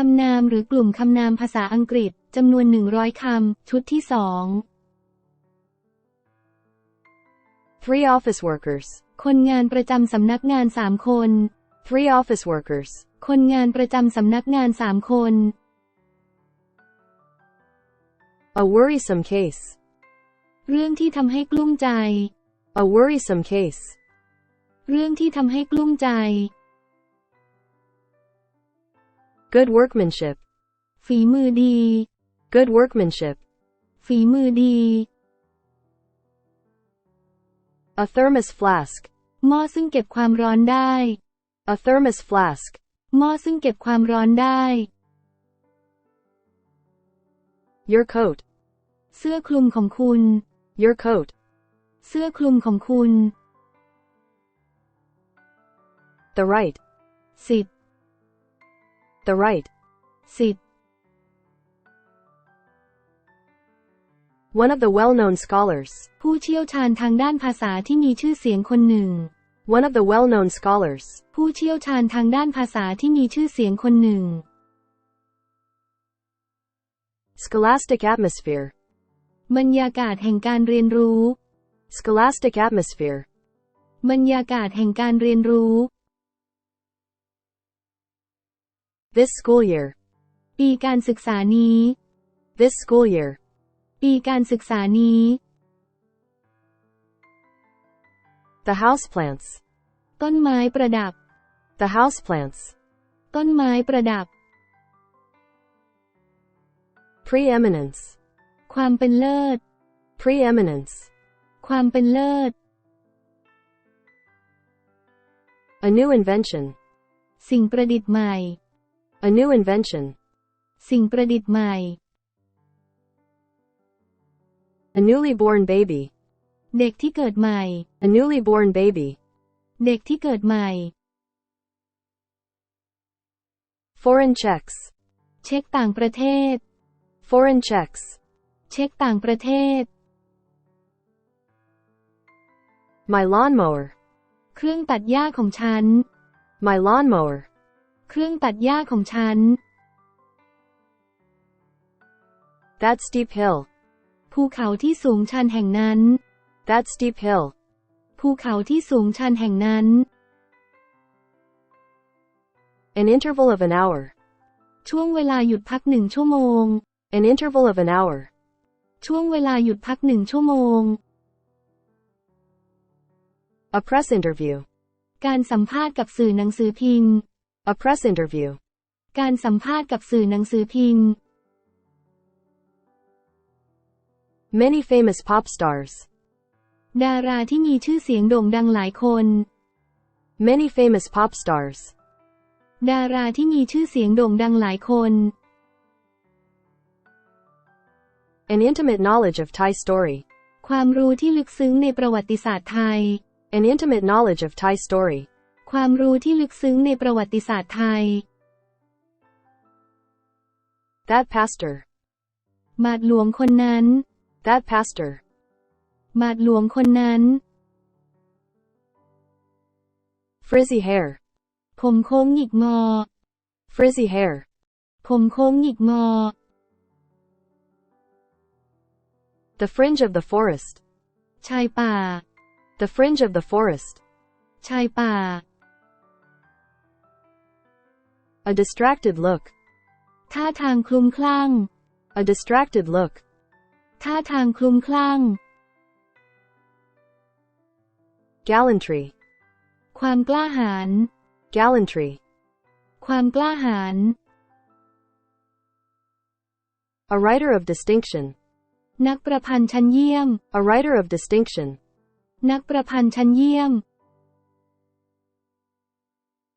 คำนามหรือกลุ่มคำนามภาษาอังกฤษจำนวน 100 คำ ชุดที่สอง Three office workers. คนงานประจำสำนักงานสามคน Three office workers. คนงานประจำสำนักงานสามคน A worrisome case. เรื่องที่ทำให้กลุ้มใจ A worrisome case. เรื่องที่ทำให้กลุ้มใจ Good workmanship. ฝีมือดี Good workmanship. ฝีมือดี A thermos flask. หม้อซึ่งเก็บความร้อนได้ A thermos flask. หม้อซึ่งเก็บความร้อนได้ Your coat. เสื้อคลุมของคุณ Your coat. เสื้อคลุมของคุณ The right. สิทธิ์ The right. สิทธิ์ One of the well-known scholars. ผู้เชี่ยวชาญทางด้านภาษาที่มีชื่อเสียงคนหนึ่ง One of the well-known scholars. ผู้เชี่ยวชาญทางด้านภาษาที่มีชื่อเสียงคนหนึ่ง Scholastic atmosphere. บรรยากาศแห่งการเรียนรู้ Scholastic atmosphere. บรรยากาศแห่งการเรียนรู้ This school year. ปีการศึกษานี้ This school year. ปีการศึกษานี้ The houseplants. ต้นไม้ประดับ The houseplants. ต้นไม้ประดับ Preeminence. ความเป็นเลิศ Preeminence. ความเป็นเลิศ A new invention. สิ่งประดิษฐ์ใหม่ A new invention. สิ่งประดิษฐ์ใหม่ A newly born baby. เด็กที่เกิดใหม่ A newly born baby. เด็กที่เกิดใหม่ Foreign checks. เช็คต่างประเทศ Foreign checks. เช็คต่างประเทศ My lawnmower. เครื่องตัดหญ้าของฉัน My lawnmower. เครื่องตัดหญ้าของฉัน That steep hill. ภูเขาที่สูงชันแห่งนั้น That steep hill. ภูเขาที่สูงชันแห่งนั้น An interval of an hour. ช่วงเวลาหยุดพักหนึ่งชั่วโมง An interval of an hour. ช่วงเวลาหยุดพักหนึ่งชั่วโมง A press interview. การสัมภาษณ์กับสื่อหนังสือพิมพ์ A press interview. การสัมภาษณ์กับสื่อหนังสือพิมพ์ Many famous pop stars. ดาราที่มีชื่อเสียงโด่งดังหลายคน Many famous pop stars. ดาราที่มีชื่อเสียงโด่งดังหลายคน An intimate knowledge of Thai story. ความรู้ที่ลึกซึ้งในประวัติศาสตร์ไทย An intimate knowledge of Thai story. ความรู้ที่ลึกซึ้งในประวัติศาสตร์ไทย That pastor. บาทหลวงคนนั้น That pastor. บาทหลวงคนนั้น Frizzy hair. ผมโค้งหยิกงอ Frizzy hair. ผมโค้งหยิกงอ The fringe of the forest. ชายป่า The fringe of the forest. ชายป่า A distracted look. ท่าทางคลุ้มคลั่ง A distracted look. ท่าทางคลุ้มคลั่ง Gallantry. ความกล้าหาญ Gallantry. ความกล้าหาญ A writer of distinction. นักประพันธ์ชั้นเยี่ยม A writer of distinction. นักประพันธ์ชั้นเยี่ยม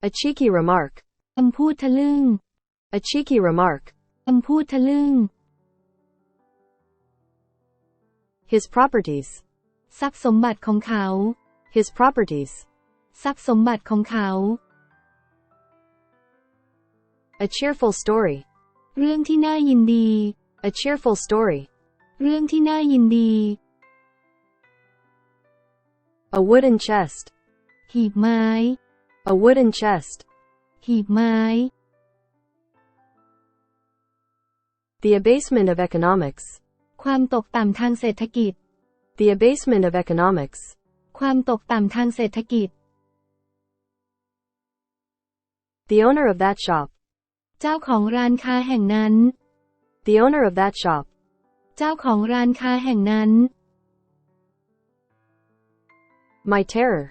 A cheeky remark. คำพูดทะลึ่ง A cheeky remark. คำพูดทะลึ่ง His properties. ทรัพย์สมบัติของเขา His properties. ทรัพย์สมบัติของเขา A cheerful story. เรื่องที่น่ายินดี A cheerful story. เรื่องที่น่ายินดี A wooden chest. หีบไม้ A wooden chest. หีบไม้ The abasement of economics. ความตกต่ำทางเศรษฐกิจ The abasement of economics. ความตกต่ำทางเศรษฐกิจ The owner of that shop. เจ้าของร้านค้าแห่งนั้น The owner of that shop. เจ้าของร้านค้าแห่งนั้น My terror.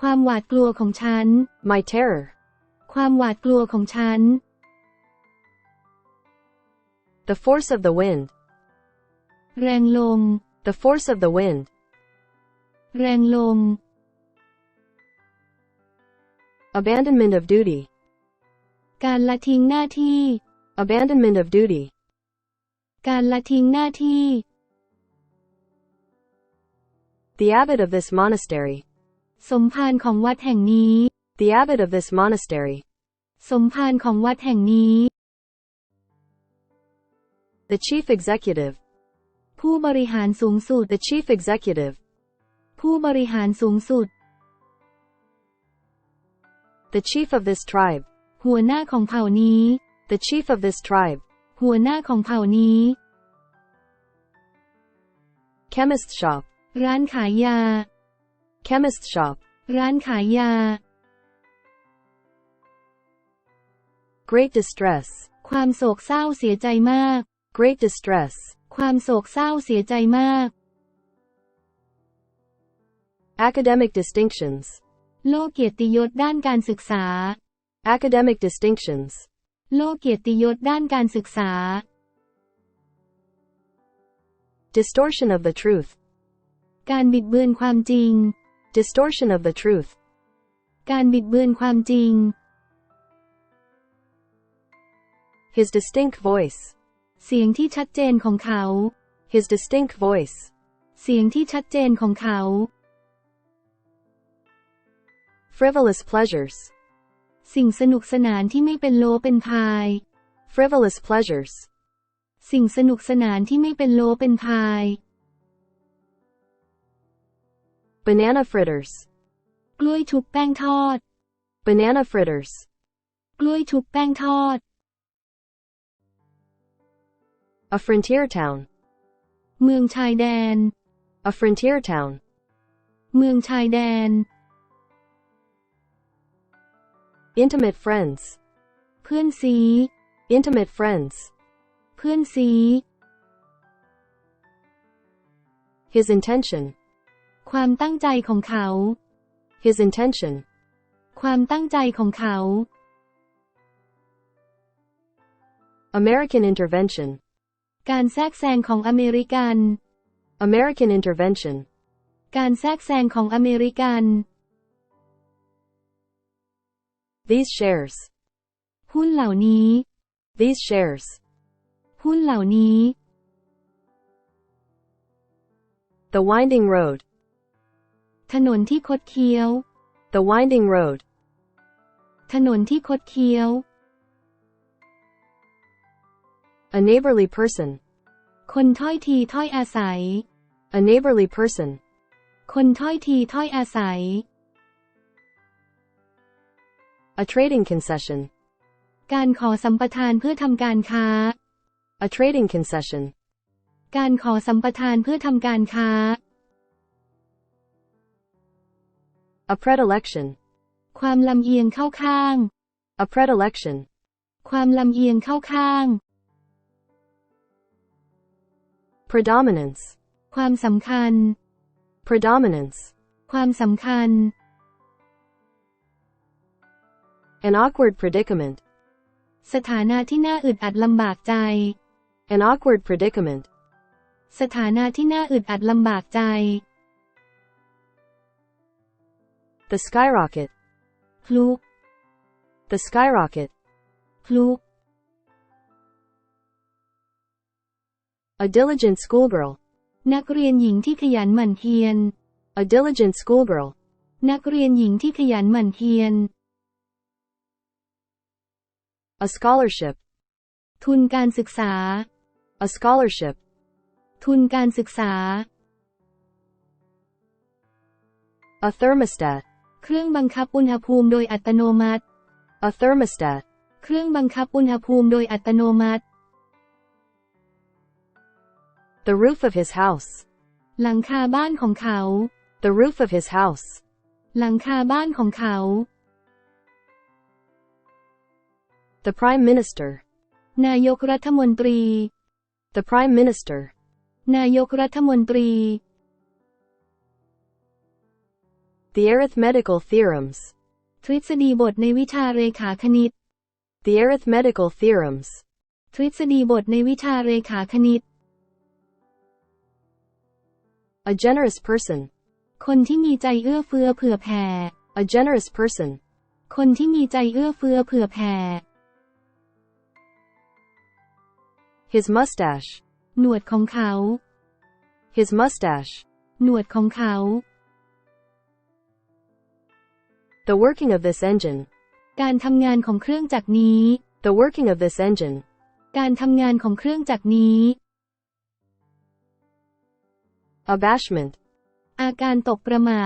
ความหวาดกลัวของฉัน My terror. ความหวาดกลัวของฉัน The force of the wind. แรงลม The force of the wind. แรงลม Abandonment of duty. การละทิ้งหน้าที่ Abandonment of duty. การละทิ้งหน้าที่ The abbot of this monastery. สมภารของวัดแห่งนี้ The abbot of this monastery. สมภารของวัดแห่งนี้ The chief executive. ผู้บริหารสูงสุด The chief executive. ผู้บริหารสูงสุด The chief of this tribe. หัวหน้าของเผ่านี้ The chief of this tribe. หัวหน้าของเผ่านี้ Chemist shop. ร้านขายยา Chemist shop. ร้านขายยา Great distress. ความโศกเศร้าเสียใจมาก Great distress. ความโศกเศร้าเสียใจมาก Academic distinctions. โลกเกียรติยศด้านการศึกษา Academic distinctions. โลกเกียรติยศด้านการศึกษา Distortion of the truth. การบิดเบือนความจริง Distortion of the truth. การบิดเบือนความจริง His distinct voice. เสียงที่ชัดเจนของเขา His distinct voice. เสียงที่ชัดเจนของเขา Frivolous pleasures. สิ่งสนุกสนานที่ไม่เป็นโลเป็นพาย Frivolous pleasures. สิ่งสนุกสนานที่ไม่เป็นโลเป็นพาย Banana fritters. กล้วยชุบแป้งทอด Banana fritters. กล้วยชุบแป้งทอด A frontier town. เมืองชายแดน A frontier town. เมืองชายแดน Intimate friends. เพื่อนซี Intimate friends. เพื่อนซี His intention. ความตั้งใจของเขา His intention. ความตั้งใจของเขา American intervention. การแทรกแซงของอเมริกัน American intervention. การแทรกแซงของอเมริกัน These shares. หุ้นเหล่านี้ These shares. หุ้นเหล่านี้ The winding road. ถนนที่คดเคี้ยว The winding road. ถนนที่คดเคี้ยว A neighborly person. คนถ้อยทีถ้อยอาศัย A neighborly person. คนถ้อยทีถ้อยอาศัย A trading concession. การขอสัมปทานเพื่อทำการค้า A trading concession. การขอสัมปทานเพื่อทำการค้า A predilection. ความลำเอียงเข้าข้าง A predilection. ความลำเอียงเข้าข้าง Predominance. ความสำคัญ Predominance. ความสำคัญ An awkward predicament. สถานะที่น่าอึดอัดลำบากใจ An awkward predicament. สถานะที่น่าอึดอัดลำบากใจ The skyrocket. พลุ The skyrocket. พลุ A diligent schoolgirl. นักเรียนหญิงที่ขยันหมั่นเพียร A diligent schoolgirl. นักเรียนหญิงที่ขยันหมั่นเพียร A scholarship. ทุนการศึกษา A scholarship. ทุนการศึกษา A thermostat. เครื่องบังคับอุณหภูมิโดยอัตโนมัติ A thermostat. เครื่องบังคับอุณหภูมิโดยอัตโนมัติ The roof of his house. หลังคาบ้านของเขา The roof of his house. หลังคาบ้านของเขา The prime minister. นายกรัฐมนตรี The prime minister. นายกรัฐมนตรี The arithmetical theorems. ทฤษฎีบทในวิชาเรขาคณิต The arithmetical theorems. ทฤษฎีบทในวิชาเรขาคณิต A generous person. คนที่มีใจเอื้อเฟื้อเผื่อแผ่ A generous person. คนที่มีใจเอื้อเฟื้อเผื่อแผ่ His mustache. หนวดของเขา His mustache. หนวดของเขา The working of this engine. การทำงานของเครื่องจักรนี้ The working of this engine. การทำงานของเครื่องจักรนี้ Abashment. อาการตกประหม่า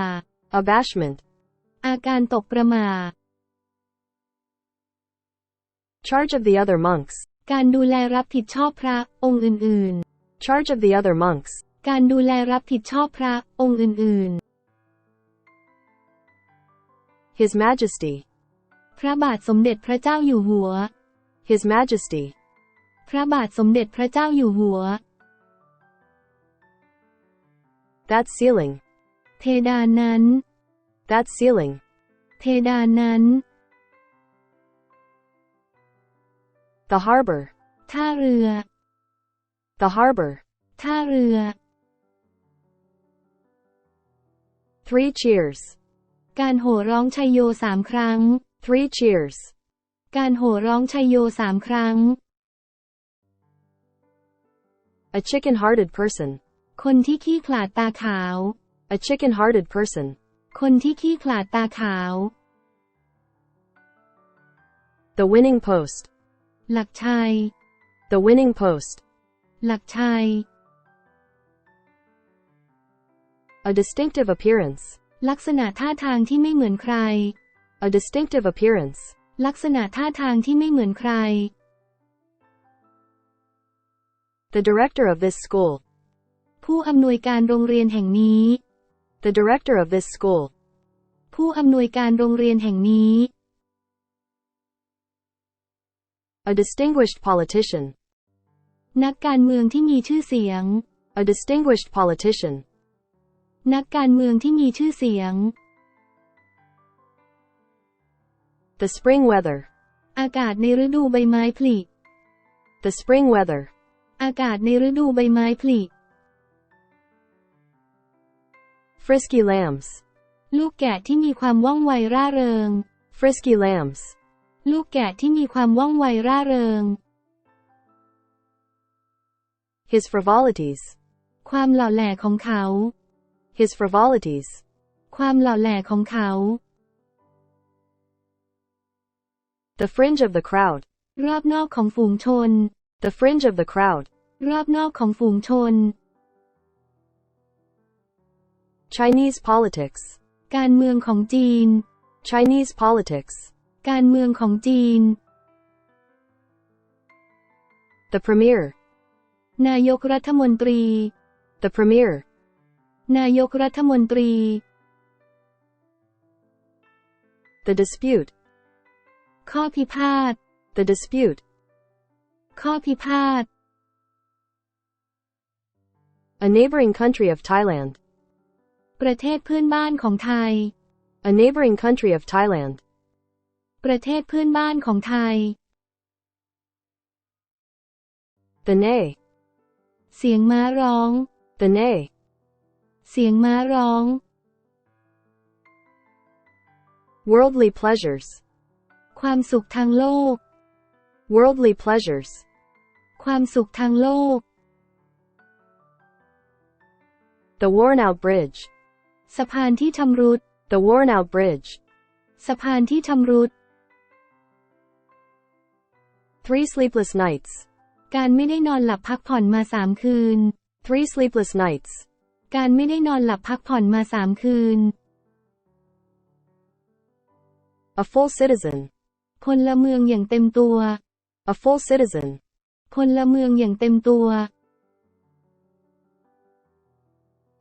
Abashment. อาการตกประหม่า Charge of the other monks. การดูแลรับผิดชอบพระองค์อื่น Charge of the other monks. ๆการดูแลรับผิดชอบพระองค์อื่น His Majesty. ๆพระบาทสมเด็จพระเจ้าอยู่หัว His Majesty. พระบาทสมเด็จพระเจ้าอยู่หัว That ceiling. เพดานนั้น That ceiling. เพดานนั้น The harbor. ท่าเรือ The harbor. ท่าเรือ Three cheers. การโห่ร้องชัยโยสามครั้ง Three cheers. การโห่ร้องชัยโยสามครั้ง A chicken-hearted person. คนที่ขี้ขลาดตาขาว A chicken-hearted person. คนที่ขี้ขลาดตาขาว The winning post. หลักชัย The winning post. หลักชัย A distinctive appearance. ลักษณะท่าทางที่ไม่เหมือนใคร A distinctive appearance. ลักษณะท่าทางที่ไม่เหมือนใคร The director of this school. ผู้อำนวยการโรงเรียนแห่งนี้ The director of this school. ผู้อำนวยการโรงเรียนแห่งนี้ A distinguished politician. นักการเมืองที่มีชื่อเสียง A distinguished politician. นักการเมืองที่มีชื่อเสียง The spring weather. อากาศในฤดูใบไม้ผลิ The spring weather. อากาศในฤดูใบไม้ผลิ Frisky lambs. ลูกแกะที่มีความว่องไวร่าเริง Frisky lambs. ลูกแกะที่มีความว่องไวร่าเริง His frivolities. ความหล่อแหลของเขา His frivolities. ความหล่อแหลของเขา The fringe of the crowd. รอบนอกของฝูงชน The fringe of the crowd. รอบนอกของฝูงชน Chinese politics. การเมืองของจีน Chinese politics. การเมืองของจีน The premier. นายกรัฐมนตรี The premier. นายกรัฐมนตรี The dispute. ข้อพิพาท The dispute. ข้อพิพาท A neighboring country of Thailand. ประเทศเพื่อนบ้านของไทย A neighboring country of Thailand. ประเทศเพื่อนบ้านของไทย The neigh. เสียงม้าร้อง The neigh. เสียงม้าร้อง Worldly pleasures. ความสุขทางโลก Worldly pleasures. ความสุขทางโลก The worn out bridge. สะพานที่ชำรุด The worn out bridge. สะพานที่ชำรุด Three sleepless nights. การไม่ได้นอนหลับพักผ่อนมาสามคืน Three sleepless nights. การไม่ได้นอนหลับพักผ่อนมาสามคืน A full citizen. พลเมืองอย่างเต็มตัว A full citizen. พลเมืองอย่างเต็มตัว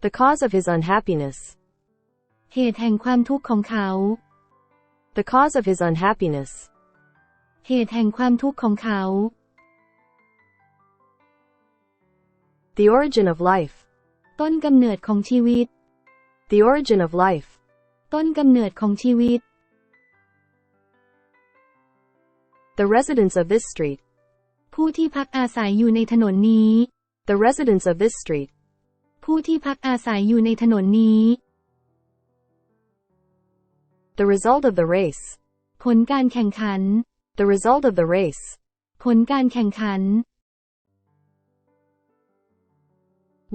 The cause of his unhappiness. เหตุแห่งความทุกข์ของเขา The cause of his unhappiness. เหตุแห่งความทุกข์ของเขา The origin of life. ต้นกำเนิดของชีวิต The origin of life. ต้นกำเนิดของชีวิต The residents of this street. ผู้ที่พักอาศัยอยู่ในถนนนี้ The residents of this street. ผู้ที่พักอาศัยอยู่ในถนนนี้ The result of the race. ผลการแข่งขัน The result of the race. ผลการแข่งขัน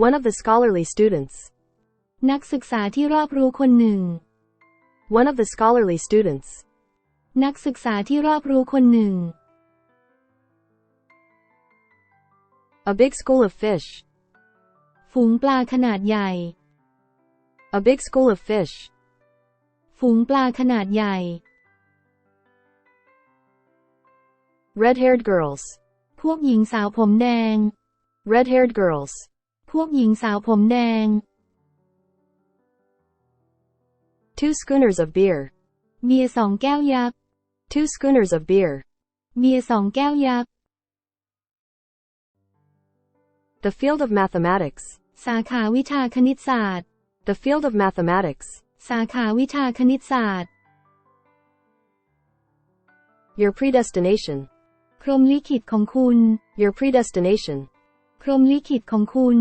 One of the scholarly students. นักศึกษาที่รอบรู้คนหนึ่ง One of the scholarly students. นักศึกษาที่รอบรู้คนหนึ่ง A big school of fish. ฝูงปลาขนาดใหญ่ A big school of fish. ฝูงปลาขนาดใหญ่ Red-haired girls. พวกหญิงสาวผมแดง Red-haired girls. พวกหญิงสาวผมแดง Two schooners of beer. เบียร์สองแก้วยักษ์ Two schooners of beer. เบียร์สองแก้วยักษ์ The field of mathematics. สาขาวิชาคณิตศาสตร์ The field of mathematics. สาขาวิชาคณิตศาสตร์ Your predestination. พรหมลิขิตของคุณ Your predestination. พรหมลิขิตของคุณ